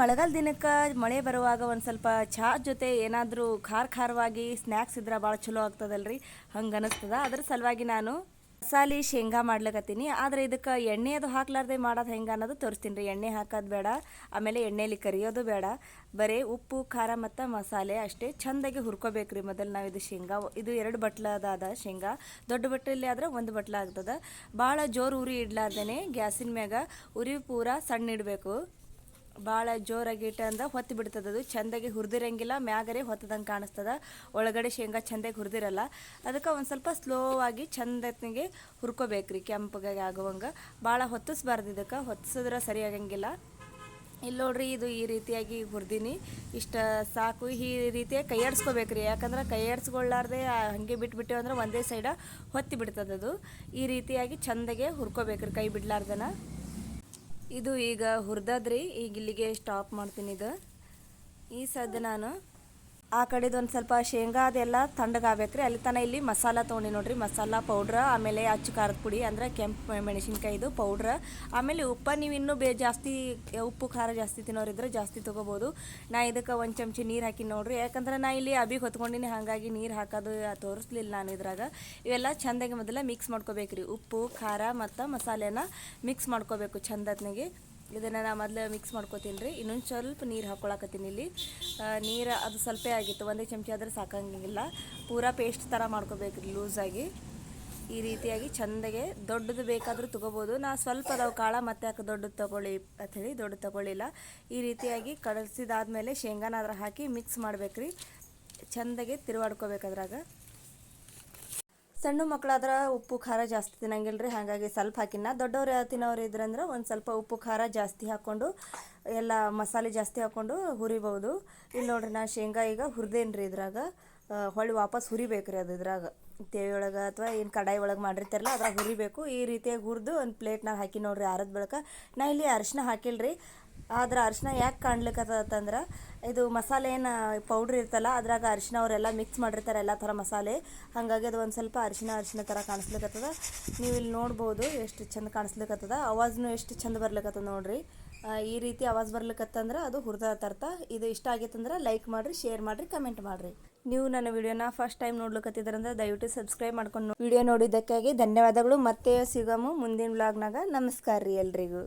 ಮಳೆಗಾಲ ದಿನಕ್ಕೆ ಮಳೆ ಬರುವಾಗ ಒಂದು ಸ್ವಲ್ಪ ಚಹಾ ಜೊತೆ ಏನಾದರೂ ಖಾರ ಖಾರವಾಗಿ ಸ್ನ್ಯಾಕ್ಸ್ ಇದ್ರೆ ಭಾಳ ಚಲೋ ಆಗ್ತದಲ್ರಿ? ಹಂಗೆ ಅನಿಸ್ತದ. ಅದ್ರ ಸಲುವಾಗಿ ನಾನು ಮಸಾಲೆ, ಶೇಂಗಾ ಮಾಡ್ಲಿಕ್ಕತ್ತೀನಿ ಆದರೆ ಇದಕ್ಕೆ ಎಣ್ಣೆ ಅದು ಹಾಕ್ಲಾರ್ದೆ ಮಾಡೋದು ಹೆಂಗೆ ಅನ್ನೋದು ತೋರಿಸ್ತೀನಿ ರೀ. ಎಣ್ಣೆ ಹಾಕೋದು ಬೇಡ, ಆಮೇಲೆ ಎಣ್ಣೆಲಿ ಕರಿಯೋದು ಬೇಡ. ಬರೀ ಉಪ್ಪು, ಖಾರ ಮತ್ತು ಮಸಾಲೆ ಅಷ್ಟೇ ಚೆಂದಾಗಿ ಹುರ್ಕೋಬೇಕು ರೀ ಮೊದಲು ನಾವು ಇದು ಶೇಂಗಾ, ಇದು ಎರಡು ಬಟ್ಲದಾದ ಶೇಂಗಾ. ದೊಡ್ಡ ಬಟ್ಲಲ್ಲಿ ಆದ್ರೆ ಒಂದು ಬಟ್ಲ ಆಗ್ತದ. ಭಾಳ ಜೋರು ಉರಿ ಇಡ್ಲಾರ್ದೇ ಗ್ಯಾಸಿನ ಮ್ಯಾಗ. ಉರಿ ಪೂರ ಸಣ್ಣ ಇಡಬೇಕು. ಭಾಳ ಜೋರಾಗಿ ಇಟ್ಟ ಅಂದ್ರೆ ಹೊತ್ತಿ ಬಿಡ್ತದೆ ಅದು. ಚೆಂದಾಗಿ ಹುರಿದಿರಂಗಿಲ್ಲ, ಮ್ಯಾಗರೆ ಹೊತ್ತದಂಗೆ ಕಾಣಿಸ್ತದ. ಒಳಗಡೆ ಶೇಂಗಾ ಚೆಂದಾಗಿ ಹುರಿದಿರಲ್ಲ. ಅದಕ್ಕೆ ಒಂದು ಸ್ವಲ್ಪ ಸ್ಲೋ ಆಗಿ ಚಂದತ್ನಿಗೆ ಹುರ್ಕೋಬೇಕ್ರಿ ಕೆಂಪಗಾಗಿ ಆಗುವಂಗೆ. ಭಾಳ ಹೊತ್ತಿಸ್ಬಾರ್ದು ಇದಕ್ಕೆ. ಹೊತ್ತಿಸಿದ್ರೆ ಸರಿಯಾಗಂಗಿಲ್ಲ ಇಲ್ಲಿ ನೋಡ್ರಿ ಇದು ಈ ರೀತಿಯಾಗಿ ಹುರಿದೀನಿ. ಇಷ್ಟ ಸಾಕು. ಈ ರೀತಿಯಾಗಿ ಕೈ ರೀ ಯಾಕಂದ್ರೆ ಕೈ ಆಡಿಸ್ಕೊಳ್ಳಾರ್ದೆ ಹಾಗೆ ಬಿಟ್ಬಿಟ್ಟೇವೆ ಅಂದ್ರೆ ಒಂದೇ ಸೈಡ ಹೊತ್ತಿ ಬಿಡ್ತದದು. ಈ ರೀತಿಯಾಗಿ ಚಂದಗೆ ಹುರ್ಕೋಬೇಕ್ರಿ ಕೈ ಬಿಡ್ಲಾರ್ದನ. ಇದು ಈಗ ಹುರಿದದ್ರಿ. ಈಗ ಇಲ್ಲಿಗೆ ಸ್ಟಾಪ್ ಮಾಡ್ತೀನಿ ಇದು. ಈ ಸದ್ದು ನಾನು ಆ ಕಡೆದು ಒಂದು ಸ್ವಲ್ಪ ಶೇಂಗಾ ಅದೆಲ್ಲ ತಣ್ಣಗಾಗ್ಬೇಕ್ರಿ ಅಲ್ಲಿ ತನಕ ಇಲ್ಲಿ ಮಸಾಲ ತೊಗೊಂಡು ನೋಡಿರಿ. ಮಸಾಲ ಪೌಡ್ರ ಆಮೇಲೆ ಅಚ್ಚು ಖಾರದ ಪುಡಿ ಅಂದ್ರೆ ಕೆಂಪು ಮೆಣಸಿನ್ಕಾಯಿದು ಪೌಡ್ರ ಆಮೇಲೆ ಉಪ್ಪ ನೀವು ಇನ್ನೂ ಬೇ ಜಾಸ್ತಿ, ಉಪ್ಪು ಖಾರ ಜಾಸ್ತಿ ತಿನ್ನೋರಿದ್ರೆ ಜಾಸ್ತಿ ತೊಗೋಬೋದು. ನಾ ಇದಕ್ಕೆ ಒಂದು ಚಮಚ ನೀರು ಹಾಕಿ ನೋಡಿರಿ. ಯಾಕಂದ್ರೆ ನಾ ಇಲ್ಲಿ ಅಬಿಗೆ ಹೊತ್ಕೊಂಡಿನಿ, ಹಾಗಾಗಿ ನೀರು ಹಾಕೋದು ತೋರಿಸ್ಲಿಲ್ಲ ನಾನು ಇದ್ರಾಗ. ಇವೆಲ್ಲ ಚೆಂದಾಗಿ ಮೊದಲ ಮಿಕ್ಸ್ ಮಾಡ್ಕೋಬೇಕ್ರಿ. ಉಪ್ಪು, ಖಾರ ಮತ್ತು ಮಸಾಲೆನ ಮಿಕ್ಸ್ ಮಾಡ್ಕೋಬೇಕು ಚಂದತ್ನಿಗೆ ಇದನ್ನು ನಾ ಮೊದಲು ಮಿಕ್ಸ್ ಮಾಡ್ಕೋತೀನಿ ರೀ. ಇನ್ನೊಂದು ಸ್ವಲ್ಪ ನೀರು ಹಾಕ್ಕೊಳಕತ್ತೀನಿ ಇಲ್ಲಿ. ನೀರು ಅದು ಸ್ವಲ್ಪ ಆಗಿತ್ತು. ಒಂದೇ ಚಮಚ ಆದ್ರೆ ಸಾಕಂಗಿಲ್ಲ. ಪೂರಾ ಪೇಸ್ಟ್ ಥರ ಮಾಡ್ಕೋಬೇಕು ಲೂಸಾಗಿ ಈ ರೀತಿಯಾಗಿ ಚೆಂದಾಗೆ ದೊಡ್ಡದು ಬೇಕಾದರೂ ತೊಗೋಬೋದು. ನಾ ಸ್ವಲ್ಪ ಅದಾವು ಕಾಳ, ಮತ್ತೆ ಯಾಕೆ ದೊಡ್ಡದು ತೊಗೊಳ್ಳಿ ಅಂಥೇಳಿ ದೊಡ್ಡದು ತೊಗೊಳ್ಳಿಲ್ಲ. ಈ ರೀತಿಯಾಗಿ ಕಳಿಸಿದಾದ್ಮೇಲೆ ಶೇಂಗಾನ ಅದ್ರ ಹಾಕಿ ಮಿಕ್ಸ್ ಮಾಡ್ಬೇಕು ರೀ ಚೆಂದಾಗೆ ತಿರುವಾಡ್ಕೋಬೇಕು ಅದ್ರಾಗ. ಸಣ್ಣ ಮಕ್ಕಳಾದ್ರೆ ಉಪ್ಪು ಖಾರ ಜಾಸ್ತಿ ತಿನ್ನಂಗಿಲ್ಲ ರೀ ಹಾಗಾಗಿ ಸ್ವಲ್ಪ ಹಾಕಿನ. ದೊಡ್ಡವ್ರು ತಿನ್ನೋರು ಇದ್ರಂದ್ರೆ ಒಂದು ಸ್ವಲ್ಪ ಉಪ್ಪು ಖಾರ ಜಾಸ್ತಿ ಹಾಕ್ಕೊಂಡು ಎಲ್ಲ ಮಸಾಲೆ ಜಾಸ್ತಿ ಹಾಕ್ಕೊಂಡು ಹುರಿಬೋದು ಇಲ್ಲಿ ನೋಡ್ರಿ ನಾ ಶೇಂಗಾ ಈಗ ಹುರಿದೇನು ರೀ ಇದ್ರಾಗ ಹೊಳ್ಳಿ ವಾಪಸ್ ಹುರಿಬೇಕು ರೀ ಅದು ಇದ್ರಾಗ. ತೇವಿ ಅಥವಾ ಏನು ಕಡಾಯಿ ಒಳಗೆ ಮಾಡಿರ್ತಾರಲ್ಲ, ಅದ್ರಾಗ ಹುರಿಬೇಕು. ಈ ರೀತಿಯಾಗಿ ಹುರಿದು ಒಂದು ಪ್ಲೇಟ್ನಾಗ ಹಾಕಿ ನೋಡ್ರಿ ಆರದ ಬಳಿಕ. ನಾ ಇಲ್ಲಿ ಅರಿಶಿನ ಹಾಕಿಲ್ರಿ. ಆದ್ರೆ ಅರಿಶಿನ ಯಾಕೆ ಕಾಣ್ಲಿಕ್ಕತ್ತಂದ್ರೆ ಇದು ಮಸಾಲೆ ಏನು ಪೌಡ್ರ್ ಇರ್ತಲ್ಲ, ಅದ್ರಾಗ ಅರಿಶಿನ ಅವರೆಲ್ಲ ಮಿಕ್ಸ್ ಮಾಡಿರ್ತಾರೆ ಎಲ್ಲ ಥರ ಮಸಾಲೆ. ಹಾಗಾಗಿ ಅದು ಒಂದು ಸ್ವಲ್ಪ ಅರಿಶಿನ ಅರಿಶಿನ ಥರ ಕಾಣಿಸ್ಲಿಕ್ಕತ್ತದ ನೀವು ಇಲ್ಲಿ ನೋಡ್ಬೋದು ಎಷ್ಟು ಚಂದ ಕಾಣಿಸ್ಲಿಕ್ಕತ್ತದ ಆವಾಜ್ನು ಎಷ್ಟು ಚಂದ ಬರ್ಲಿಕ್ಕತ್ತದ ನೋಡ್ರಿ. ಈ ರೀತಿ ಆವಾಜ್ ಬರ್ಲಿಕ್ಕತ್ತಂದ್ರೆ ಅದು ಹುರಿದ ತರ್ತ. ಇದು ಇಷ್ಟ ಆಗೈತಂದ್ರೆ ಲೈಕ್ ಮಾಡಿರಿ ಶೇರ್ ಮಾಡಿರಿ ಕಮೆಂಟ್ ಮಾಡಿರಿ. ನೀವು ನನ್ನ ವಿಡಿಯೋನ ಫಸ್ಟ್ ಟೈಮ್ ನೋಡ್ಲಿಕ್ಕತ್ತಿದ್ರಂದ್ರೆ ದಯವಿಟ್ಟು ಸಬ್ಸ್ಕ್ರೈಬ್ ಮಾಡ್ಕೊಂಡು ವಿಡಿಯೋ ನೋಡಿದ್ದಕ್ಕಾಗಿ ಧನ್ಯವಾದಗಳು. ಮತ್ತೆ ಸಿಗಮು ಮುಂದಿನ ವ್ಲಾಗ್ನಾಗ ನಮಸ್ಕಾರ ರೀ ಎಲ್ರಿಗೂ.